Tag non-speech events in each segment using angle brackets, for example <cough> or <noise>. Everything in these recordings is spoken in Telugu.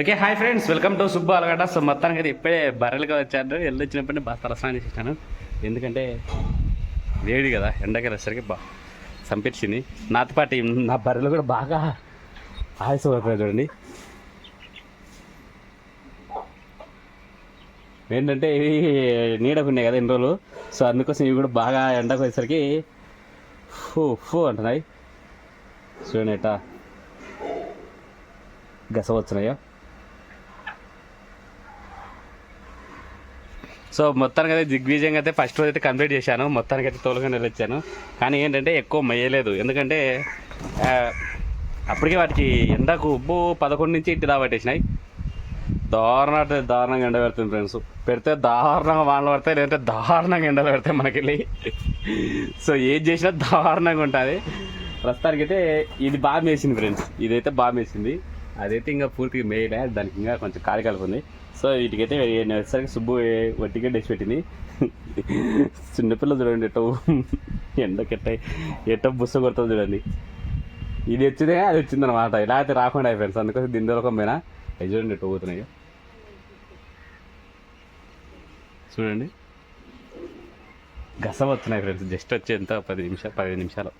Okay hi friends. Welcome to Subbu Alagada so మొత్తానికి అయితే ఇప్పుడే బర్రెలుగా వచ్చాను వెళ్ళి వచ్చినప్పుడు బాగా తలస్నానం చేసేసాను. ఎందుకంటే వేడి కదా ఎండకి వచ్చేసరికి బా సంపించింది. నాతో పాటు నా బర్రెలు కూడా బాగా ఆయాసం చూడండి. ఏంటంటే ఇవి నీడకున్నాయి కదా ఎన్ని రోజులు. సో అందుకోసం ఇవి కూడా బాగా ఎండకు వచ్చేసరికి ఫూ ఫూ అంటున్నాయి. చూడండి ఎట్టా గస వచ్చినాయో. సో మొత్తానికి అయితే దిగ్విజయంగా అయితే ఫస్ట్ రోజు అయితే కంప్లీట్ చేశాను. మొత్తానికి అయితే తోలుగా వెళ్ళొచ్చాను. కానీ ఏంటంటే ఎక్కువ మేయలేదు. ఎందుకంటే అప్పటికే వాటికి ఎండకు ఉబ్బు పదకొండు నుంచి ఇంటి దాబట్టేసినాయి దారుణ అంటే దారుణంగా ఎండ పెడుతుంది ఫ్రెండ్స్ పెడితే దారుణంగా వానలు పడతాయి లేదంటే దారుణంగా ఎండలు పెడతాయి మనకెళ్ళి. సో ఏది చేసినా దారుణంగా ఉంటుంది. ప్రస్తుతానికి అయితే ఇది బాగా మేసింది ఫ్రెండ్స్ ఇదైతే బాగా మేసింది. అదైతే ఇంకా పూర్తిగా మేయలే. దానికి ఇంకా కొంచెం కాలి కలిపి ఉంది. సో వీటికైతే నేను వచ్చేసరికి సుబ్బు వట్టిగా డేసి పెట్టింది. చిన్నపిల్లలు చూడండి ఎట్టో ఎండకి ఎట్ట ఎట్టో బుస్స కొడుతుంది చూడండి. ఇది వచ్చిందే అది వచ్చిందనమాట ఇలా అయితే రాకుండా ఫ్రెండ్స్ అందుకోసం దీని దొరకం పోయినా అవి చూడండి ఎట్టు పోతున్నాయి. చూడండి. గస వస్తున్నాయి ఫ్రెండ్స్. జస్ట్ వచ్చేంత పది నిమిషాలు పదిహేను నిమిషాలు.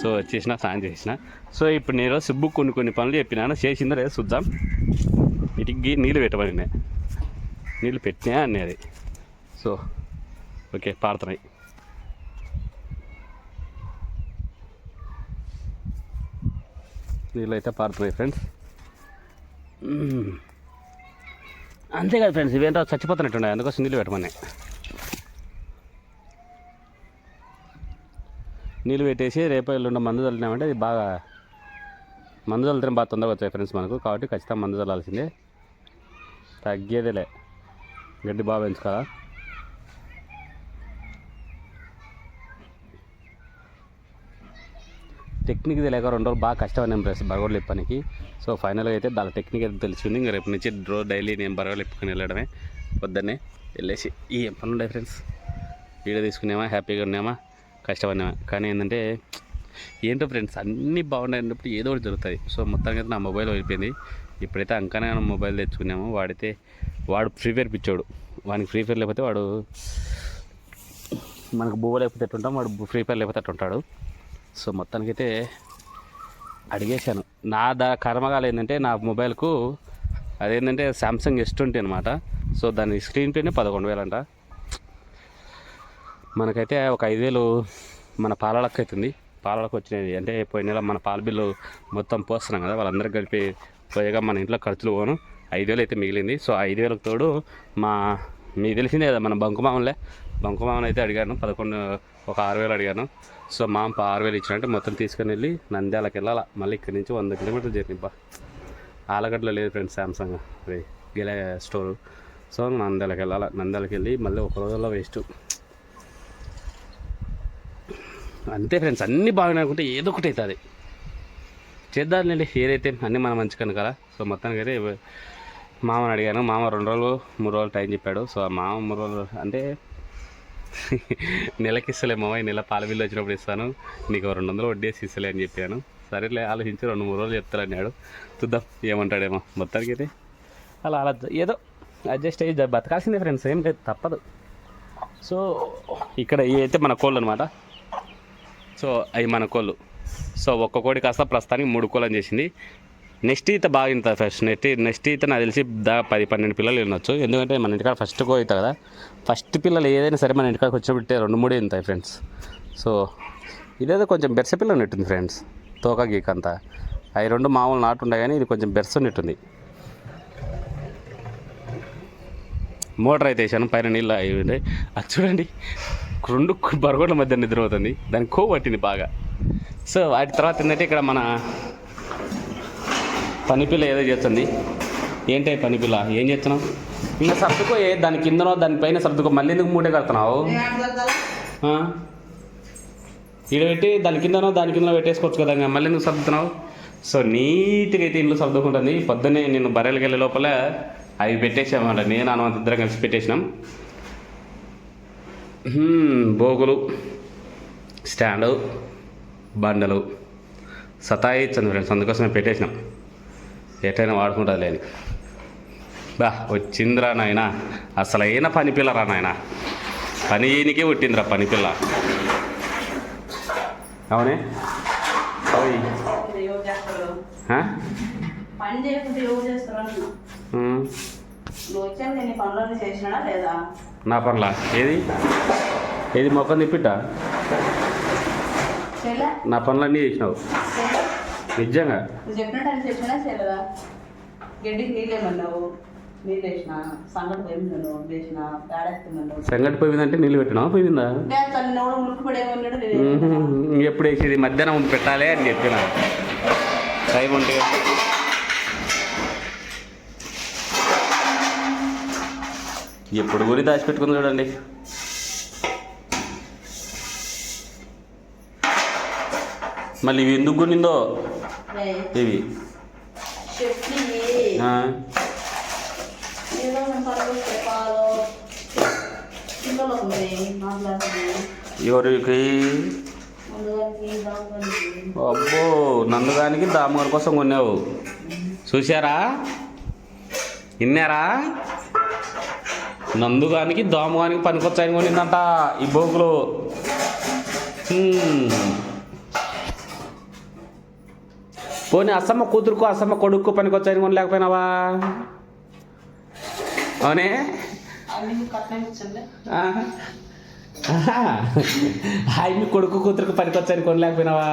సో వచ్చేసిన స్నానం చేసిన. సో ఇప్పుడు నేను సుబ్బు కొన్ని కొన్ని పనులు చెప్పినాను. చేసిందో లేదా చూద్దాం. వీటికి నీళ్ళు పెట్టమని నీళ్ళు పెట్టినా అనేది సో ఓకే పారుతున్నాయి నీళ్ళు అయితే పారుతున్నాయి ఫ్రెండ్స్ అంతే కదా ఫ్రెండ్స్. ఇవేంటో చచ్చిపోతున్నట్టున్నాయి. అందుకోసం నీళ్ళు పెట్టమని నీళ్ళు పెట్టేసి రేపు ఎల్లుండ మందు చల్లినామంటే అది బాగా మందు చల్లితే బాగా తొందరగా వచ్చాయి ఫ్రెండ్స్ మనకు. కాబట్టి ఖచ్చితంగా మందు చల్లాల్సిందే తగ్గేదేలే. గడ్డి బాగా పెంచుకోదా టెక్నిక్ తెలియక రెండు రోజులు బాగా కష్టపడినాం ప్రెస్ బరగోళ్ళు ఇప్పనికి సో ఫైనల్గా అయితే దాని టెక్నిక్ అయితే తెలిసింది. ఇంకా రేపు నుంచి రోజు డైలీ నేను బరగోళ్ళు ఇప్పుకొని వెళ్ళడమే. పొద్దున్నే వెళ్ళేసి ఈ పనులు ఉండే ఫ్రెండ్స్. వీడియో తీసుకునేమా హ్యాపీగా ఉన్నామా? కష్టపడినామా కానీ ఏంటంటే ఏంటో ఫ్రెండ్స్ అన్నీ బాగున్నాయి అన్నప్పుడు ఏదో ఒకటి జరుగుతుంది సో మొత్తానికి అయితే నా మొబైల్ అయిపోయింది ఇప్పుడైతే అంకనే మొబైల్ తెచ్చుకున్నాము. వాడితే వాడు ఫ్రీ ఫైర్ పిచ్చాడు. వానికి ఫ్రీ ఫైర్ లేకపోతే వాడు మనకు బువ్వ లేకపోతే ఎట్టుంటాం వాడు ఫ్రీ ఫైర్ లేకపోతే అట్టుంటాడు సో మొత్తానికైతే అడిగేశాను. నా దా కర్మగాలు ఏంటంటే నా మొబైల్కు అదేంటంటే శాంసంగ్ ఎస్ ట్వంటీ అనమాట సో దాని స్క్రీన్ పేనే పదకొండు వేలంట. మనకైతే ఒక ఐదు వేలు మన పాలలకు అవుతుంది. పాలలకు వచ్చినాయి. అంటే పోయిన నెల మన పాల బిల్లు మొత్తం పోస్తున్నాం కదా. వాళ్ళందరికీ కలిపి పైగా మన ఇంట్లో ఖర్చులు పోను. ఐదు వేలు అయితే మిగిలింది. సో ఐదు వేలకు తోడు మా మీకు తెలిసిందే కదా మన బంకుమామలే. బంకుమామని అయితే అడిగాను. పదకొండు ఒక ఆరు వేలు అడిగాను. సో మామ ఆరు వేలు ఇచ్చినట్టే మొత్తం తీసుకుని వెళ్ళి నంద్యాలకు వెళ్ళాలా. మళ్ళీ ఇక్కడి నుంచి వంద కిలోమీటర్లు జర్నీ బా. ఆలగడ్డలో లేదు ఫ్రెండ్స్ శాంసంగ్ అది గిల స్టోరు. సో నంద్యాలకు వెళ్ళాలా. నంద్యాలకు వెళ్ళి మళ్ళీ ఒక రోజుల్లో వేస్ట్. అంతే ఫ్రెండ్స్. అన్నీ బాగున్నాయి అనుకుంటే ఏదో ఒకటి అవుతుంది. చేద్దాంలేండి. ఏదైతే అన్నీ మనం మంచిగా కదా. సో మొత్తానికి అయితే మామని అడిగాను. మామ రెండు రోజులు మూడు రోజులు టైం చెప్పాడు. సో ఆ మామ మూడు రోజులు అంటే <laughs> నెలకి ఇస్తలే మామ. ఈ నెల పాల బిల్లు వచ్చినప్పుడు ఇస్తాను. నీకు రెండు వందలు వడ్డీ వేసి ఇస్తలే అని చెప్పాను. సరేలే ఆలోచించి రెండు మూడు రోజులు చెప్తారన్నాడు చూద్దాం ఏమంటాడేమో. మొత్తానికి అయితే అలా అలా ఏదో అడ్జస్ట్ అయ్యి బతకాల్సిందే ఫ్రెండ్స్ ఏం లేదు తప్పదు. సో ఇక్కడ ఇవి అయితే మన కోళ్ళు అనమాట సో అవి మన కోళ్ళు. సో ఒక్క కోడి కాస్త ప్రస్తుతానికి మూడు కోళ్ళని చేసింది. నెక్స్ట్ ఈత బాగా ఇంత ఫస్ట్ నెక్స్ట్ నెక్స్ట్ ఈత నాకు తెలిసి దా పది పన్నెండు పిల్లలు వినొచ్చు ఎందుకంటే మన ఇంటికాడ ఫస్ట్ కో కదా. ఫస్ట్ పిల్లలు ఏదైనా సరే మన ఇంటికాడకి వచ్చినట్టే రెండు మూడే ఉంటాయి ఫ్రెండ్స్ సో ఇదేదో కొంచెం బెర్స పిల్ల ఉన్నట్టుంది ఫ్రెండ్స్ తోక గీక్ అంతా. అవి రెండు మామూలు నాటు ఉండే కానీ ఇది కొంచెం బెర్స ఉన్నట్టుంది. మోటార్ అయితే వేసాను పైన నీళ్ళు అవి ఉండే అది చూడండి రెండు బరగోడ్ల మధ్య నిద్ర అవుతుంది దానికి కొవ్వు పట్టింది బాగా. సో వాటి తర్వాత ఏంటంటే ఇక్కడ మన పనిపిల్ల ఏదో చేస్తుంది. ఏంటి పనిపిల్ల? ఏం చేస్తున్నావు? ఇంకా సర్దుకో ఏ దాని కిందనో దానిపైన సర్దుకో మళ్ళీ ఎందుకు మూటే కడుతున్నావు? ఆ? ఈడ పెట్టి దాని కిందనో దాని కిందనో పెట్టేసుకోవచ్చు కదా ఇంకా మళ్ళీ ఎందుకు సర్దుతున్నావు? సో నీట్గా అయితే ఇల్లు సర్దుకుంటుంది. పొద్దున్నే నేను బర్రెలకి వెళ్ళే లోపల అవి పెట్టేసామన్నమాట నేను అనుమంత ఇద్దరం కలిసి పెట్టేసినాం. హ్మ్, బోగులు స్టాండు. బండలు సతాయిచ్చండి ఫ్రెండ్స్ అందుకోసమే పెట్టేసినాం. ఎటైనా వాడుకుంటుంది లేని. బా వచ్చిందిరా నాయన. అసలైన పని పిల్లరా నాయన. పనికి పుట్టిందిరా పని పిల్ల. అవునే? పని నా పర్లా ఏది? ఏది మొక్కం తిప్పిట్ట? నా పనులన్నీ చేసినావు. నిజంగా? చెప్పినట్టు అని చెప్పినా చేయలేదా? గడ్డికి నీళ్ళేమన్నావు నీళ్ళు వేసిన? సంగటి వేసిన? నీళ్ళు పెట్టినావా? పోయిందా? ఎప్పుడు వేసేది? మధ్యాహ్నం పెట్టాలి అని చెప్పిన. టైం ఉంటే ఎప్పుడు గురి దాచిపెట్టుకుంది చూడండి. మళ్ళీ ఇవి ఎందుకు కొనిందో? ఇవి. ఎవరికి? అబ్బో నందుగానికి దామగారి కోసం కొన్నావు. చూశారా? విన్నారా? నందుగానికి దామగానికి పనికొచ్చాయని కొనిందంట ఈ బోకులు. పోనీ అసమ్మ కూతురుకు అసమ్మ కొడుకు పనికొచ్చాయని కొనలేకపోయినావా అవునే. హాయ్ మీ కొడుకు కూతురుకు పనికొచ్చాయని కొనలేకపోయినావా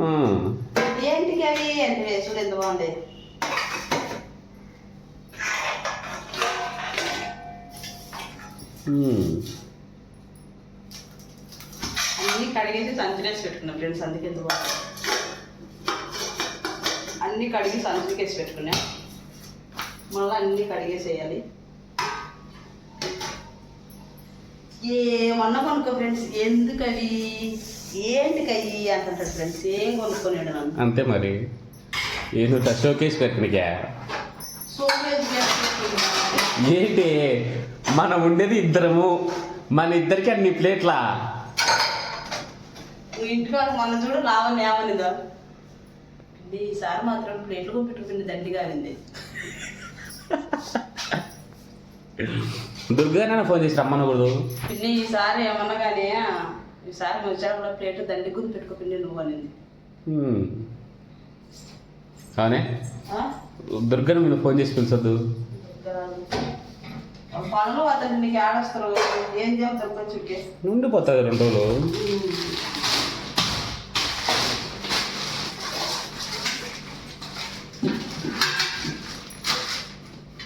ఉమ్. ఏంటికి అవి అంటే వేసుడు ఎంత బాగుండే ఉమ్. అన్ని కడిగేసి సంచులేసి పెట్టుకున్నా ఫ్రెండ్స్ అందుకే అన్ని కడిగి సంచులకేసి పెట్టుకున్నా. మళ్ళీ అన్ని కడిగేసేయాలి. ఏమన్నా కొనుక్కో ఫ్రెండ్స్ ఎందుకు అవి ఏంటికి అవి అంటుంటాడు ఫ్రెండ్స్ ఏం కొనుక్కోలేడు నన్ను? అంతే మరి. ఏదో షోకేస్ పెట్టినకా ఏంటి? మనం ఉండేది ఇద్దరము మన ఇద్దరికి అన్ని ప్లేట్లా? ఇంటికాడ మన చూడు లావని ఏమనిదా? ఈసారి మాత్రం ప్లేట్లు కొట్టుకుని దండిగా అయింది దుర్గా ఫోన్ చేసి రమ్మనకూడదు. పిన్ని ఈసారి ఏమన్నా కానీ ఈసారి నువ్వు వచ్చాడు ప్లేట్ దండి గురి పెట్టుకో పిన్ని నువ్వు అనింది. అవునే? దుర్గను మీరు ఫోన్ చేసి పిలిచొద్దు. పనులు అతను నీకు ఆడొస్తారు ఏం చెప్తారు కొంచెంకి? ఉండిపోతుంది రెండు రోజులు లాస్ట్ పెట్టేది లేదా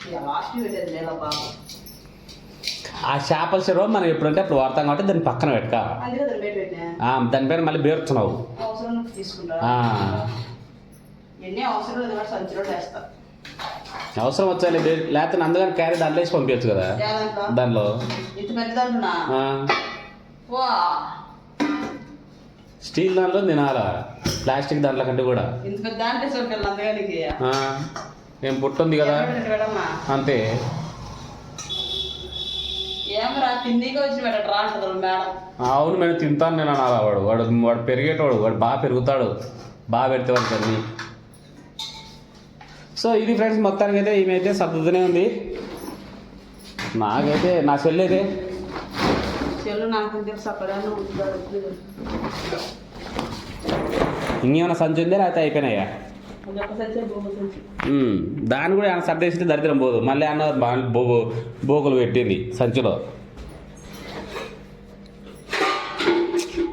బాబు ఆ చేపల చెరువు మనం ఎప్పుడంటే అప్పుడు వాడతాం కాబట్టి దాన్ని పక్కన పెట్టుక. దానిపైన మళ్ళీ బేర్చున్నావు అవసరం వచ్చాయి లేకపోతే అందుకని క్యారీ దాంట్లో వేసి పంపించచ్చు కదా. దానిలో. స్టీల్ దాంట్లో తినాలా? ప్లాస్టిక్ దాంట్లో కంటే కూడా. ఏం పుట్టుంది కదా. అంతే. అవును మేము తింటాను నేను అనాలా వాడు. వాడు వాడు పెరిగేటోడు వాడు బాగా పెరుగుతాడు. బాగా పెడితే వాడికి అన్ని సో ఇది ఫ్రెండ్స్ మొత్తానికి అయితే ఈమెయితే సర్దుతూనే ఉంది. నాకైతే నా చెల్లి అయితే ఇంకేమైనా సంచి ఉందే లేకపోతే అయిపోయినాయా? దాన్ని కూడా ఆయన సర్దేస్తే దరిద్రం పోదు. మళ్ళీ అన్న బో బోకులు పెట్టింది సంచిలో.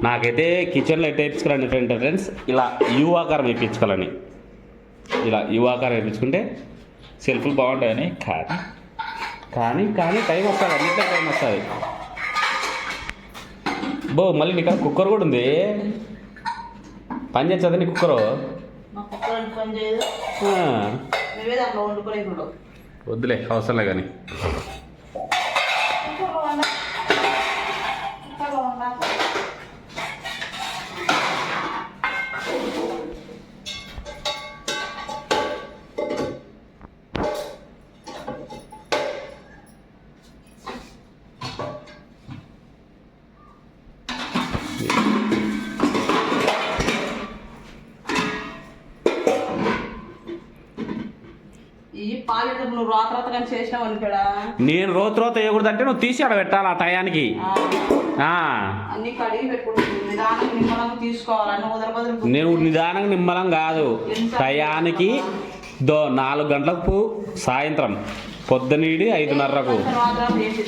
నాకైతే కిచెన్లో ఎట్ట వేయించుకోవాలని ఫ్రెండ్ ఫ్రెండ్స్ ఇలా యూ ఆకారం వేయించుకోవాలని ఇలా యూ ఆకారం వేయించుకుంటే సెల్ఫ్లు బాగుంటాయని కానీ కానీ కానీ టైం వస్తుంది అన్నింటిలో టైం వస్తుంది. బో మళ్ళీ నీకు కుక్కర్ కూడా ఉంది. పని చేస్తుంది నీ కుక్కరు? వండుకొని వద్దులే అవసరంలే కానీ. నువ్వు కానీ చేసినావు నేను రోత రోత వేయకూడదు అంటే నువ్వు తీసి ఆడ పెట్టాలి ఆ టయానికి. ఆ, అన్ని కడిగి పెట్టుకుంటుంది నిదానం నిమ్మలంగా తీసుకోవాలి? అన్ని వదల బదులు నేను నిదానంగా నిమ్మలం కాదు. టయానికి దో నాలుగు గంటలకు సాయంత్రం. పొద్దునీడి ఐదున్నరకు.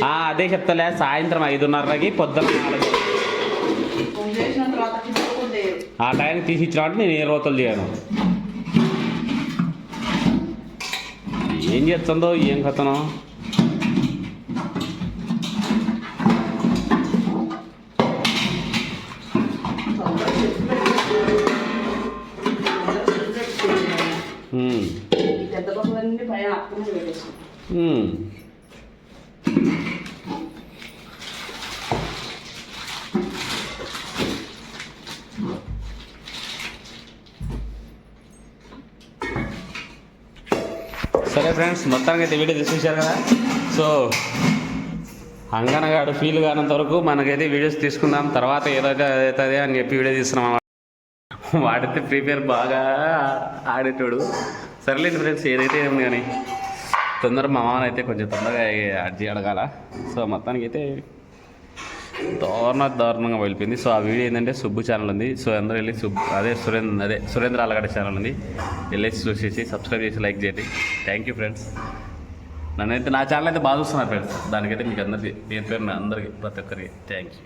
అదే చెప్తలే. సాయంత్రం ఐదున్నరకి పొద్దున నాలుగు. ఆ టైంకి తీసి ఇచ్చినట్టు నేను ఏ రోతలు చేయను. ఏం చేస్తుందో ఏం కథనో? ఉమ్, పెద్ద పక్కలన్నీ పైన పెట్టేసి. సరే ఫ్రెండ్స్ మొత్తానికి అయితే వీడియో తీసుకొచ్చారు కదా. సో అంగనగాడు ఫీల్ కానంత వరకు మనకైతే వీడియోస్ తీసుకుందాం. తర్వాత ఏదైతే అవుతుంది అని చెప్పి వీడియో తీస్తున్నాం వాడితే ప్రీపేర్ బాగా ఆడేటోడు. సర్లేదు ఫ్రెండ్స్ ఏదైతే ఏమి కానీ తొందరగా మా మామని అయితే కొంచెం తొందరగా యాడ్ అడగాల. సో మొత్తానికి అయితే దారుణ దారుణంగా వెళ్ళిపోయింది సో ఆ వీడియో ఏంటంటే సుబ్బు ఛానల్ ఉంది. సో అందరూ వెళ్ళి సుబ్బు అదే సురేంద్ర అదే సురేంద్ర అలగడ ఛానల్ ఉంది. వెళ్ళేసి చూసేసి సబ్స్క్రైబ్ చేసి లైక్ చేయండి. థ్యాంక్ యూ ఫ్రెండ్స్ నన్నైతే నా ఛానల్ అయితే బాగా చూస్తున్నారు ఫ్రెండ్స్ దానికైతే మీకు అందరికీ పేరు పేరు అందరికీ ప్రతి ఒక్కరికి థ్యాంక్ యూ